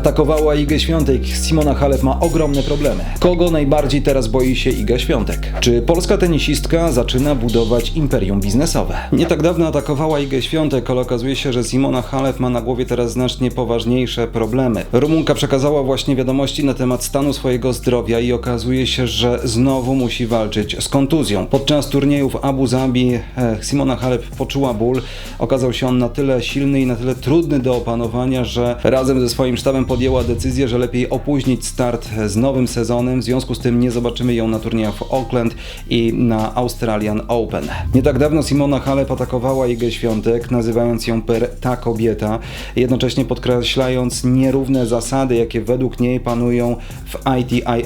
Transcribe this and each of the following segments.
Atakowała Igę Świątek. Simona Halep ma ogromne problemy. Kogo najbardziej teraz boi się Iga Świątek? Czy polska tenisistka zaczyna budować imperium biznesowe? Nie tak dawno atakowała Igę Świątek, ale okazuje się, że Simona Halep ma na głowie teraz znacznie poważniejsze problemy. Rumunka przekazała właśnie wiadomości na temat stanu swojego zdrowia i okazuje się, że znowu musi walczyć z kontuzją. Podczas turnieju w Abu Zabi e, Simona Halep poczuła ból. Okazał się on na tyle silny i na tyle trudny do opanowania, że razem ze swoim sztabem podjęła decyzję, że lepiej opóźnić start z nowym sezonem. W związku z tym nie zobaczymy ją na turniejach w Auckland i na Australian Open. Nie tak dawno Simona Halep atakowała Igę Świątek, nazywając ją per ta kobieta, jednocześnie podkreślając nierówne zasady, jakie według niej panują w ITIA.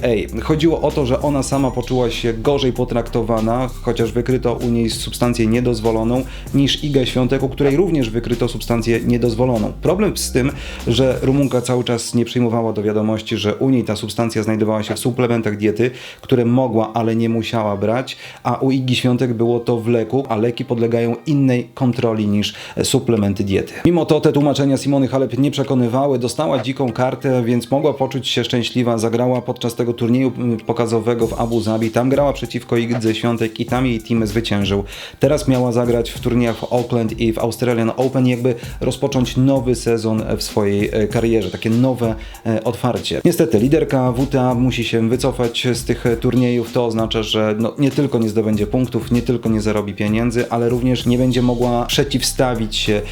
Chodziło o to, że ona sama poczuła się gorzej potraktowana, chociaż wykryto u niej substancję niedozwoloną, niż Iga Świątek, u której również wykryto substancję niedozwoloną. Problem z tym, że Rumunka cały czas nie przyjmowała do wiadomości, że u niej ta substancja znajdowała się w suplementach diety, które mogła, ale nie musiała brać, a u Igi Świątek było to w leku, a leki podlegają innej kontroli niż suplementy diety. Mimo to te tłumaczenia Simony Halep nie przekonywały, dostała dziką kartę, więc mogła poczuć się szczęśliwa, zagrała podczas tego turnieju pokazowego w Abu Zabi, tam grała przeciwko Idze Świątek i tam jej team zwyciężył. Teraz miała zagrać w turniejach w Auckland i w Australian Open, jakby rozpocząć nowy sezon w swojej e, karierze, takie nowe e, otwarcie. Niestety, liderka WTA musi się wycofać z tych e, turniejów, to oznacza, że no, nie tylko nie zdobędzie punktów, nie tylko nie zarobi pieniędzy, ale również nie będzie mogła przeciwstawić się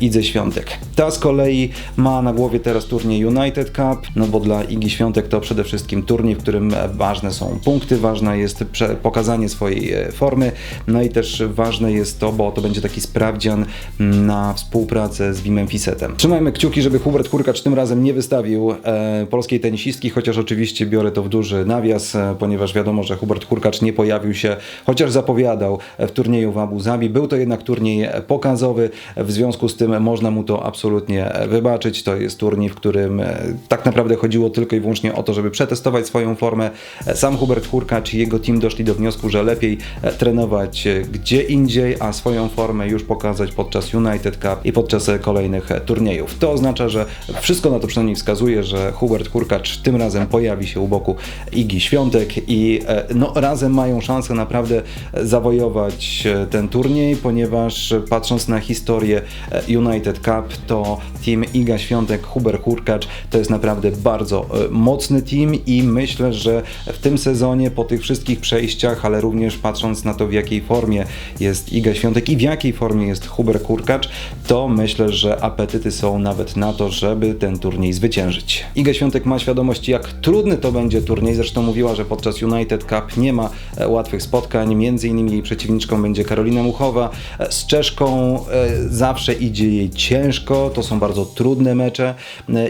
Idze Świątek. Ta z kolei ma na głowie teraz turniej United Cup, no bo dla Igi Świątek to przede wszystkim turniej, w którym ważne są punkty, ważne jest pokazanie swojej formy, no i też ważne jest to, bo to będzie taki sprawdzian na współpracę z Wimem Fisetem. Trzymajmy kciuki, żeby Hubert Hurkacz tym razem nie wystawił e, polskiej tenisistki, chociaż oczywiście biorę to w duży nawias, e, ponieważ wiadomo, że Hubert Hurkacz nie pojawił się, chociaż zapowiadał w turnieju w Abu Zabi. Był to jednak turniej pokazowy, w związku z tym można mu to absolutnie wybaczyć. To jest turniej, w którym e, tak naprawdę chodziło tylko i wyłącznie o to, żeby przetestować swoją formę. E, sam Hubert Hurkacz i jego team doszli do wniosku, że lepiej e, trenować e, gdzie indziej, a swoją formę już pokazać podczas United Cup i podczas e, kolejnych e, turniejów. To oznacza, że wszystko na to przynajmniej wskazuje, że Hubert Hurkacz tym razem pojawi się u boku Igi Świątek i e, no, razem mają szansę naprawdę zawojować e, ten turniej, ponieważ patrząc na historię e, United Cup, to team Iga Świątek, Hubert Hurkacz to jest naprawdę bardzo mocny team i myślę, że w tym sezonie po tych wszystkich przejściach, ale również patrząc na to w jakiej formie jest Iga Świątek i w jakiej formie jest Hubert Hurkacz, to myślę, że apetyty są nawet na to, żeby ten turniej zwyciężyć. Iga Świątek ma świadomość, jak trudny to będzie turniej. Zresztą mówiła, że podczas United Cup nie ma e, łatwych spotkań. Między innymi jej przeciwniczką będzie Karolina Muchowa. E, Z Czeszką e, zawsze idzie jej ciężko. To są bardzo trudne mecze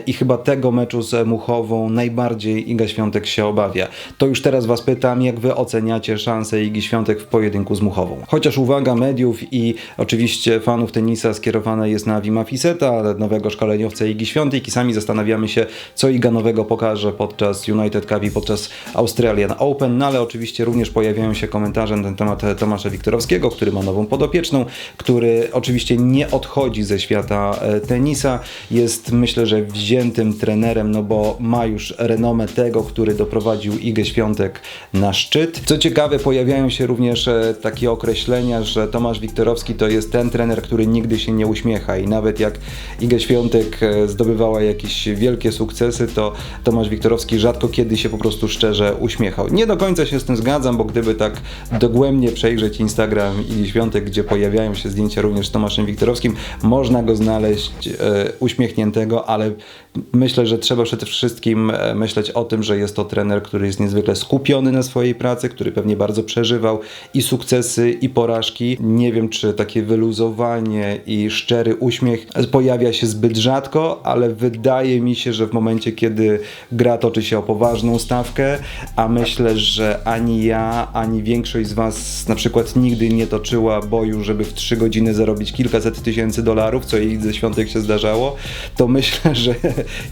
i chyba tego meczu z Muchową najbardziej Iga Świątek się obawia. To już teraz Was pytam, jak Wy oceniacie szanse Igi Świątek w pojedynku z Muchową? Chociaż uwaga mediów i oczywiście fanów tenisa skierowana jest na Wima Fiseta, nowego szkoleniowca Igi Świątek i sami zastanawiamy się, co Iga nowego pokaże podczas United Cup i podczas Australian Open, no ale oczywiście również pojawiają się komentarze na ten temat Tomasza Wiktorowskiego, który ma nową podopieczną, który oczywiście nie odchodzi ze świata e, tenisa, jest myślę, że wziętym trenerem, no bo ma już renomę tego, który doprowadził Igę Świątek na szczyt. Co ciekawe, pojawiają się również e, takie określenia, że Tomasz Wiktorowski to jest ten trener, który nigdy się nie uśmiecha i nawet jak Iga Świątek e, zdobywała wielkie sukcesy, to Tomasz Wiktorowski rzadko kiedy się po prostu szczerze uśmiechał. Nie do końca się z tym zgadzam, bo gdyby tak dogłębnie przejrzeć Instagram Igi Świątek, gdzie pojawiają się zdjęcia również z Tomaszem Wiktorowskim, można go znaleźć e, uśmiechniętego, ale myślę, że trzeba przede wszystkim e, myśleć o tym, że jest to trener, który jest niezwykle skupiony na swojej pracy, który pewnie bardzo przeżywał i sukcesy, i porażki. Nie wiem, czy takie wyluzowanie i szczery uśmiech pojawia się zbyt rzadko, ale wydaje mi się, że w momencie, kiedy gra toczy się o poważną stawkę, a myślę, że ani ja, ani większość z Was na przykład nigdy nie toczyła boju, żeby w 3 godziny zarobić kilkaset tysięcy dolarów, co jej ze świątek się zdarzało, to myślę, że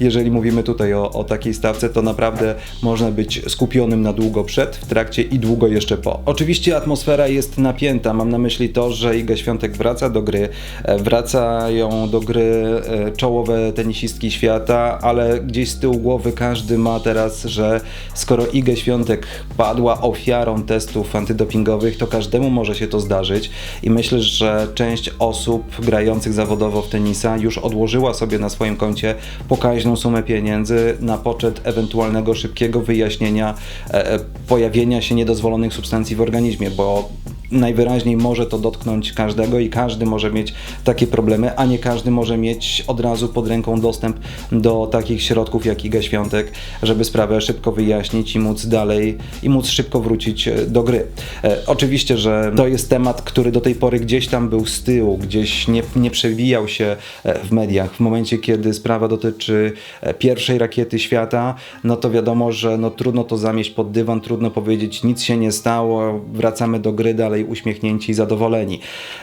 jeżeli mówimy tutaj o, o takiej stawce, to naprawdę można być skupionym na długo przed, w trakcie i długo jeszcze po. Oczywiście atmosfera jest napięta. Mam na myśli to, że Iga Świątek wraca do gry, e, wracają do gry e, czołowe tenisistki świata, świata, ale gdzieś z tyłu głowy każdy ma teraz, że skoro Iga Świątek padła ofiarą testów antydopingowych, to każdemu może się to zdarzyć. I myślę, że część osób grających zawodowo w tenisa już odłożyła sobie na swoim koncie pokaźną sumę pieniędzy na poczet ewentualnego szybkiego wyjaśnienia e, e, pojawienia się niedozwolonych substancji w organizmie, bo najwyraźniej może to dotknąć każdego i każdy może mieć takie problemy, a nie każdy może mieć od razu pod ręką dostęp do takich środków jak Iga Świątek, żeby sprawę szybko wyjaśnić i móc dalej i móc szybko wrócić e, do gry. E, oczywiście, że to jest temat, który do tej pory gdzieś tam był z tyłu, gdzieś nie, nie przewijał się e, w mediach. W momencie, kiedy sprawa dotyczy e, pierwszej rakiety świata, no to wiadomo, że no trudno to zamieść pod dywan, trudno powiedzieć nic się nie stało, wracamy do gry dalej uśmiechnięci i zadowoleni.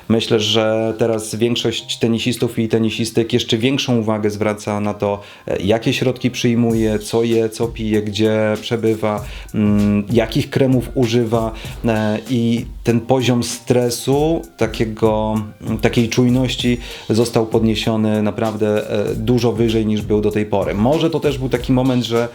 Myślę, że teraz większość tenisistów i tenisistek jeszcze większą uwagę zwraca na to, e, jakie środki przyjmuje, co je, co pije, gdzie przebywa, mm, jakich kremów używa e, i ten poziom stresu, takiego, takiej czujności został podniesiony naprawdę e, dużo wyżej niż był do tej pory. Może to też był taki moment, że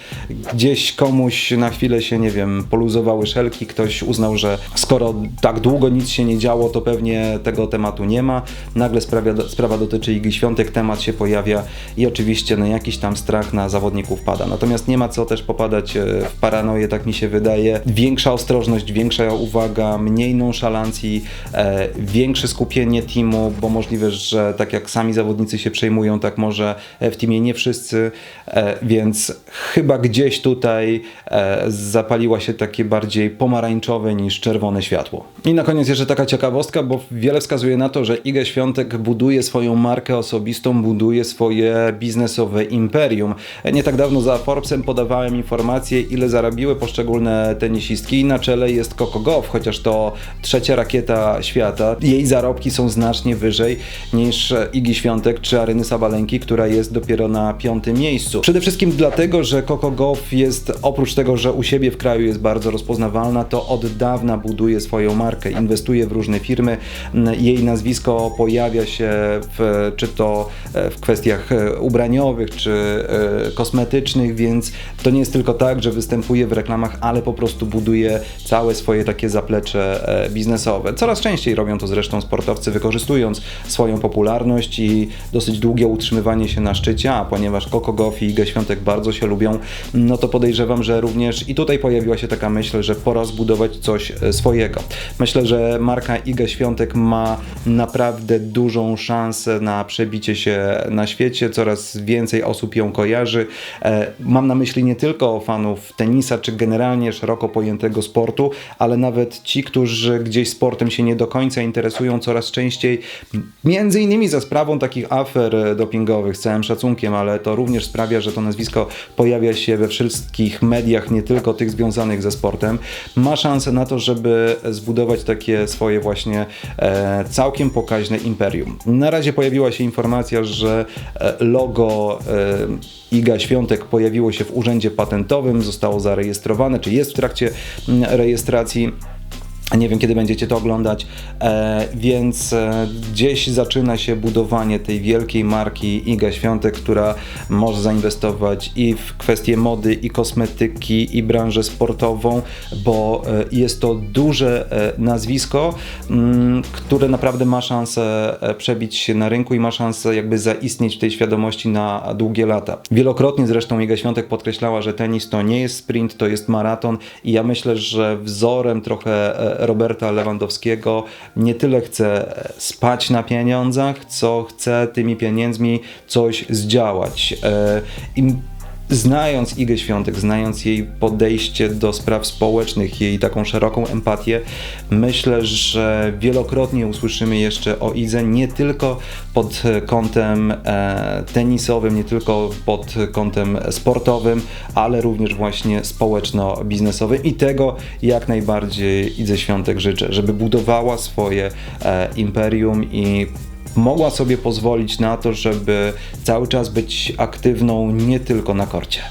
gdzieś komuś na chwilę się, nie wiem, poluzowały szelki, ktoś uznał, że skoro tak długo nic się nie działo, to pewnie tego tematu nie ma. Nagle sprawa, sprawa dotyczy Igi Świątek, temat się pojawia i oczywiście no, jakiś tam strach na zawodników pada. Natomiast nie ma co też popadać e, w paranoję, tak mi się wydaje. Większa ostrożność, większa uwaga, mniej nonszalancji, e, większe skupienie teamu, bo możliwe, że tak jak sami zawodnicy się przejmują, tak może w teamie nie wszyscy, e, więc chyba gdzieś tutaj e, zapaliła się takie bardziej pomarańczowe niż czerwone światło. I na koniec jeszcze taka ciekawostka, bo wiele wskazuje na to, że Iga Świątek buduje swoją markę osobistą, buduje swoje biznesowe imperium. Nie tak dawno za Forbesem podawałem informacje, ile zarabiły poszczególne tenisistki. Na czele jest Coco Gauff, chociaż to trzecia rakieta świata. Jej zarobki są znacznie wyżej niż Igi Świątek czy Aryny Sabalenki, która jest dopiero na piątym miejscu. Przede wszystkim dlatego, że Coco Gauff jest oprócz tego, że u siebie w kraju jest bardzo rozpoznawalna, to od dawna buduje swoją markę, inwestuje w różne firmy. Jej nazwisko pojawia się w, czy to w kwestiach ubraniowych, czy e, kosmetycznych, więc to nie jest tylko tak, że występuje w reklamach, ale po prostu buduje całe swoje takie zaplecze e, biznesowe. Coraz częściej robią to zresztą sportowcy, wykorzystując swoją popularność i dosyć długie utrzymywanie się na szczycie, a ponieważ Coco Gauff i Iga Świątek bardzo się lubią, no to podejrzewam, że również i tutaj pojawiła się taka myśl, że pora zbudować coś e, swojego. Myślę, że marka Iga Świątek ma naprawdę dużą szansę na przebicie się na świecie, coraz więcej osób ją kojarzy. E, mam na myśli nie tylko fanów tenisa, czy generalnie szeroko pojętego sportu, ale nawet ci, którzy gdzieś sportem się nie do końca interesują, coraz częściej, między innymi za sprawą takich afer dopingowych, z całym szacunkiem, ale to również sprawia, że to nazwisko pojawia się we wszystkich mediach, nie tylko tych związanych ze sportem, ma szansę na to, żeby zbudować takie swoje właśnie e, całkiem pokaźne imperium. Na razie pojawiła się informacja, że e, logo e, Iga Świątek pojawiło się w urzędzie patentowym, zostało zarejestrowane, czy jest w trakcie mm, rejestracji. Nie wiem, kiedy będziecie to oglądać, e, więc e, gdzieś zaczyna się budowanie tej wielkiej marki Iga Świątek, która może zainwestować i w kwestie mody, i kosmetyki, i branżę sportową, bo e, jest to duże nazwisko, mm, które naprawdę ma szansę przebić się na rynku i ma szansę jakby zaistnieć w tej świadomości na długie lata. Wielokrotnie zresztą Iga Świątek podkreślała, że tenis to nie jest sprint, to jest maraton i ja myślę, że wzorem trochę Roberta Lewandowskiego nie tyle chce spać na pieniądzach, co chce tymi pieniędzmi coś zdziałać. E, Im znając Igę Świątek, znając jej podejście do spraw społecznych, jej taką szeroką empatię, myślę, że wielokrotnie usłyszymy jeszcze o Idze nie tylko pod kątem e, tenisowym, nie tylko pod kątem sportowym, ale również właśnie społeczno-biznesowym i tego jak najbardziej Idze Świątek życzę, żeby budowała swoje e, imperium i mogła sobie pozwolić na to, żeby cały czas być aktywną nie tylko na korcie.